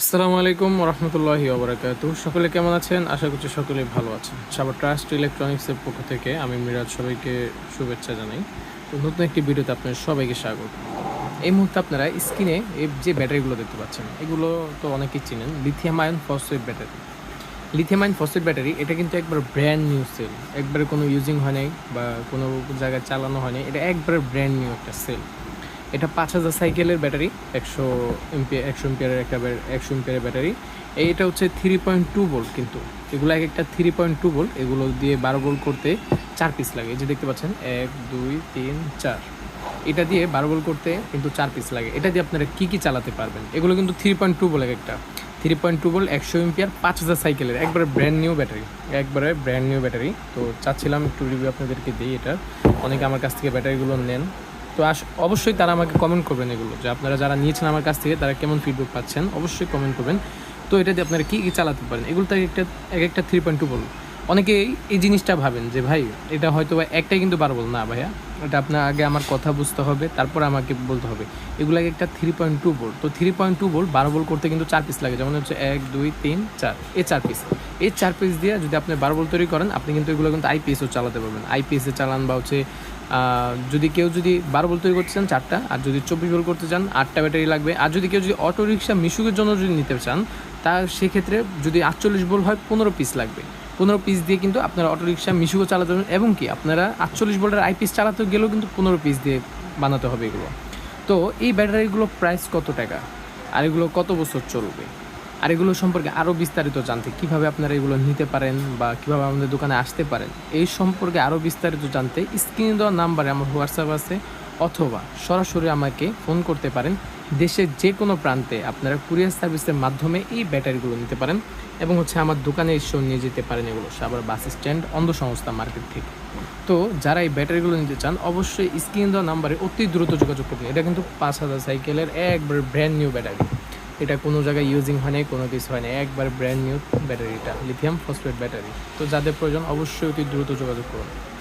আসসালামু আলাইকুম রহমতুল্লাহি ওবরাকাতু। সকলে কেমন আছেন? আশা করছি সকলে ভালো আছেন। সাবার ট্রাস্ট ইলেকট্রনিক্সের পক্ষ থেকে আমি মিরাজ সবাইকে শুভেচ্ছা জানাই। তো নতুন একটি ভিডিওতে আপনার সবাইকে স্বাগত। এই মুহূর্তে আপনারা স্ক্রিনে এই যে ব্যাটারিগুলো দেখতে পাচ্ছেন, এগুলো তো অনেকেই চিনেন lithium ion phosphate battery lithium ion phosphate battery এটা কিন্তু একবার ব্র্যান্ড নিউ সেল একবারে কোনো ইউজিং হয় নাই বা কোনো জায়গায় চালানো হয় নাই, এটা একবারে ব্র্যান্ড নিউ একটা সেল এটা পাঁচ হাজার সাইকেলের ব্যাটারি, একশো এমপিয়ার একশো এমপিয়ারের একটা একশো এমপিয়ারের ব্যাটারি। এইটা হচ্ছে থ্রি পয়েন্ট টু ভোল্ট কিন্তু। এগুলো এক একটা থ্রি পয়েন্ট টু ভোল্ট এগুলো দিয়ে বারো ভোল্ট করতে চার পিস লাগে। যে দেখতে পাচ্ছেন, এক, দুই, তিন, চার। এটা দিয়ে বারো ভোল্ট করতে কিন্তু চার পিস লাগে। এটা দিয়ে আপনারা কী কী চালাতে পারবেন? এগুলো কিন্তু থ্রি পয়েন্ট টু ভোল্ট এক একটা। থ্রি পয়েন্ট টু ভোল্ট একশো এমপিয়ার পাঁচ হাজার সাইকেলের। একবারে ব্র্যান্ড নিউ ব্যাটারি একবারে ব্র্যান্ড নিউ ব্যাটারি তো চাচ্ছিলাম একটু রিভিউ আপনাদেরকে দিই এটার অনেকে আমার কাছ থেকে ব্যাটারিগুলো নেন। তো অবশ্যই তারা আমাকে কমেন্ট করবেন এগুলো, যে আপনারা যারা নিয়েছেন আমার কাছ থেকে, তারা কেমন ফিডব্যাক পাচ্ছেন, অবশ্যই কমেন্ট করবেন। তো এটা দিয়ে আপনারা কী কী চালাতে পারেন? এগুলো তো এক একটা এক একটা থ্রি পয়েন্ট টু বল অনেকে এই জিনিসটা ভাবেন যে, ভাই, এটা হয়তো বা একটাই কিন্তু বারো বল না ভাইয়া। এটা আপনার আগে আমার কথা বুঝতে হবে, তারপর আমাকে বলতে হবে। এগুলো এক একটা থ্রি পয়েন্ট টু বল তো থ্রি পয়েন্ট টু বল বারো বল করতে কিন্তু চার পিস লাগে। যেমন হচ্ছে এক, দুই, তিন, চার। এই চার পিস এই চার পিস দিয়ে যদি আপনি বারো বল তৈরি করেন, আপনি কিন্তু এগুলো কিন্তু আইপিএসও চালাতে পারবেন। আইপিএসে চালান বা হচ্ছে যদি কেউ যদি বারো বল তৈরি করতে চান চারটা, আর যদি চব্বিশ বল করতে চান আটটা ব্যাটারি লাগবে। আর যদি কেউ যদি অটো রিক্সা মিশুকের জন্য যদি নিতে চান, তা সেক্ষেত্রে যদি আটচল্লিশ বল হয়, পনেরো পিস লাগবে। পনেরো পিস দিয়ে কিন্তু আপনারা অটো রিক্সা মিশুকও চালাতে পারবেন। এবং কি, আপনারা আটচল্লিশ ভোল্টের আইপিএস চালাতে গেলেও কিন্তু পনেরো পিস দিয়ে বানাতে হবে এগুলো। তো এই ব্যাটারিগুলো প্রাইস কত টাকা? আর এগুলো কত বছর চলবে? আর এগুলো সম্পর্কে আরও বিস্তারিত জানতে কীভাবে আপনারা এগুলো নিতে পারেন বা কীভাবে আমাদের দোকানে আসতে পারেন, এই সম্পর্কে আরও বিস্তারিত জানতে স্ক্রিনে দেওয়া নাম্বারে আমার হোয়াটসঅ্যাপ আছে। অথবা সরাসরি আমাকে ফোন করতে পারেন। দেশের যে কোনো প্রান্তে আপনারা কুরিয়ার সার্ভিসের মাধ্যমে এই ব্যাটারিগুলো নিতে পারেন এবং হচ্ছে আমার দোকানে এসেও নিয়ে যেতে পারেন এগুলো সাবার বাস স্ট্যান্ড অন্ধ সংস্থা মার্কেট থেকে। তো যারা এই ব্যাটারিগুলো নিতে চান, অবশ্যই স্ক্রিন দেওয়া নাম্বারে অতি দ্রুত যোগাযোগ করবেন এটা কিন্তু পাঁচ হাজার সাইকেলের একবার ব্র্যান্ড নিউ ব্যাটারি। এটা কোনো জায়গায় ইউজিং হয় নাই, কোনো কিছু হয় না একবার ব্র্যান্ড নিউ ব্যাটারিটা লিথিয়াম ফসফেট ব্যাটারি। তো যাদের প্রয়োজন অবশ্যই অতি দ্রুত যোগাযোগ করুন।